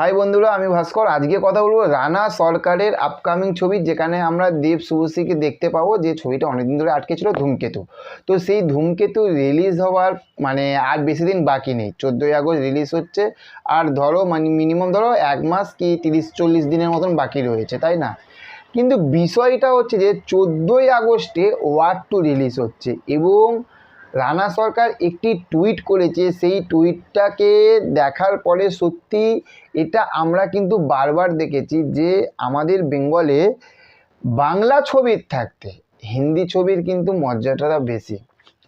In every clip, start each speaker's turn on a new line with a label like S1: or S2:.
S1: High বন্ধুরা, আমি ভাস্কর। আজকে কথা বলব রানা সরকারের আপকামিং ছবি, যেখানে আমরা দেব শুভশ্রীকে দেখতে পাবো। যে ছবিটা অনেকদিন ধরে আটকে ছিল, ধূমকেতু। তো সেই ধূমকেতু রিলিজ হওয়ার মানে আর বেশি দিন বাকি নেই। চোদ্দোই আগস্ট রিলিজ হচ্ছে। আর ধরো মানে মিনিমাম ধরো, এক মাস কি তিরিশ, চল্লিশ দিনের মতন বাকি রয়েছে, তাই না? কিন্তু বিষয়টা হচ্ছে যে, চোদ্দোই আগস্টে ওয়ার টু রিলিজ হচ্ছে। এবং রানা সরকার একটি টুইট করেছে, সেই টুইটটাকে দেখার পরে সত্যি এটা আমরা কিন্তু বারবার দেখেছি যে আমাদের বেঙ্গলে বাংলা ছবির থাকতে, হিন্দি ছবির কিন্তু মর্যাদাটা বেশি।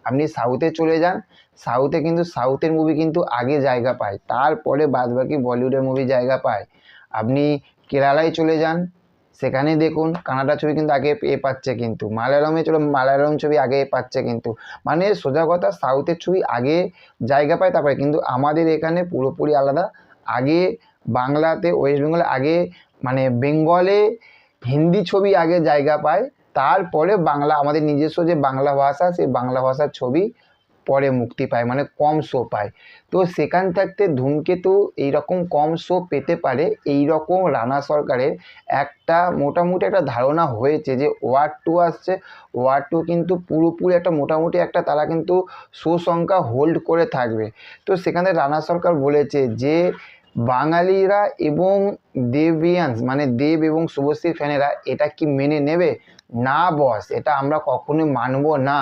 S1: আপনি সাউথে চলে যান সাউথে কিন্তু সাউথের মুভি কিন্তু আগে জায়গা পায়, তারপরে বাদবাকি বলিউডের মুভি জায়গা পায়। আপনি কেরালায় চলে যান সেখানে দেখুন কানাডা ছবি কিন্তু আগে এ পাচ্ছে কিন্তু মালায়ালামে চলো, মালায়ালাম ছবি আগে এ পাচ্ছে কিন্তু। মানে সোজা কথা, সাউথের ছবি আগে জায়গা পায় তারপরে, কিন্তু আমাদের এখানে পুরোপুরি আলাদা। আগে বাংলাতে, ওয়েস্ট বেঙ্গলে আগে মানে বেঙ্গলে হিন্দি ছবি আগে জায়গা পায়, তারপরে বাংলা, আমাদের নিজস্ব যে বাংলা ভাষা, সেই বাংলা ভাষার ছবি পরে মুক্তি পায় মানে কম শো পায়। তো সেখান থাকতে ধূমকেতু এইরকম কম শো পেতে পারে। এই রকম রানা সরকারের একটা মোটামুটি একটা ধারণা হয়েছে যে ওয়ার টু আসছে। ওয়ার টু কিন্তু পুরোপুরি একটা মোটামুটি একটা তারা কিন্তু শো সংখ্যা হোল্ড করে থাকবে। তো সেখানে রানা সরকার বলেছে যে বাঙালিরা এবং দেবিয়ান্স মানে দেব এবং শুভশ্রীর ফ্যানেরা এটা কি মেনে নেবে? না বস এটা আমরা কখনোই মানব না।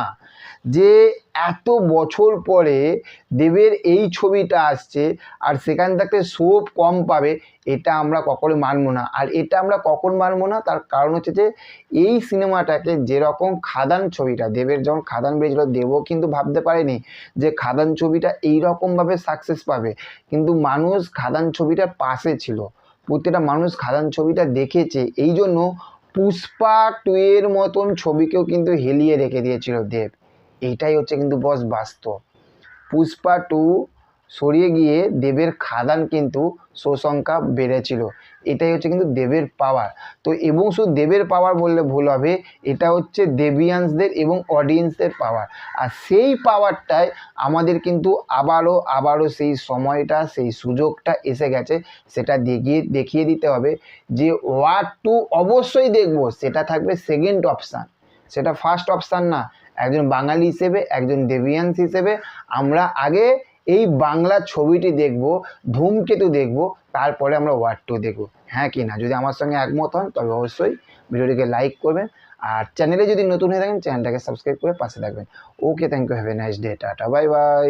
S1: যে এত বছর পরে দেবের এই ছবিটা আসছে আর সেখান থেকে শোভ কম পাবে, এটা আমরা কখনোই মানব না। আর এটা আমরা কখন মানব না? তার কারণ হচ্ছে যে এই সিনেমাটাকে যেরকম খাদান ছবিটা, দেবের যখন খাদান বেরিয়েছিল দেবও কিন্তু ভাবতে পারেনি যে খাদান ছবিটা এইরকমভাবে সাকসেস পাবে। কিন্তু মানুষ খাদান ছবিটার পাশে ছিল। প্রত্যেকটা মানুষ খাদান ছবিটা দেখেছে এই জন্য পুষ্পা টু এর মতন ছবিকেও কিন্তু হেলিয়ে রেখে দিয়েছিল দেব। এইটাই হচ্ছে কিন্তু বস বাস্তব। পুষ্পা টু সরিয়ে গিয়ে দেবের খাদান কিন্তু সুসংখ্যা বেড়েছিল। এটাই হচ্ছে কিন্তু দেবের পাওয়ার তো এবং শুধু দেবের পাওয়ার বললে ভুল হবে, এটা হচ্ছে দেবিয়ান্সদের এবং অডিয়েন্সদের পাওয়ার আর সেই পাওয়ারটাই আমাদের কিন্তু আবারও আবারও সেই সময়টা, সেই সুযোগটা এসে গেছে, সেটা দেখিয়ে দেখিয়ে দিতে হবে যে ওয়ার টু অবশ্যই দেখব, সেটা থাকবে সেকেন্ড অপশান সেটা ফার্স্ট অপশান না, একজন বাঙালি হিসেবে, একজন দেবিয়ান্স হিসেবে আমরা আগে এই বাংলা ছবিটি দেখব, ধূমকেতু দেখব, তারপরে আমরা ওয়ার্ড টু দেখব। হ্যাঁ কি না? যদি আমার সঙ্গে একমত হন, তবে অবশ্যই ভিডিওটিকে লাইক করবেন আর চ্যানেলে যদি নতুন হয়ে থাকেন চ্যানেলটাকে সাবস্ক্রাইব করে পাশে থাকবেন। Okay thank you have a nice day tata bye bye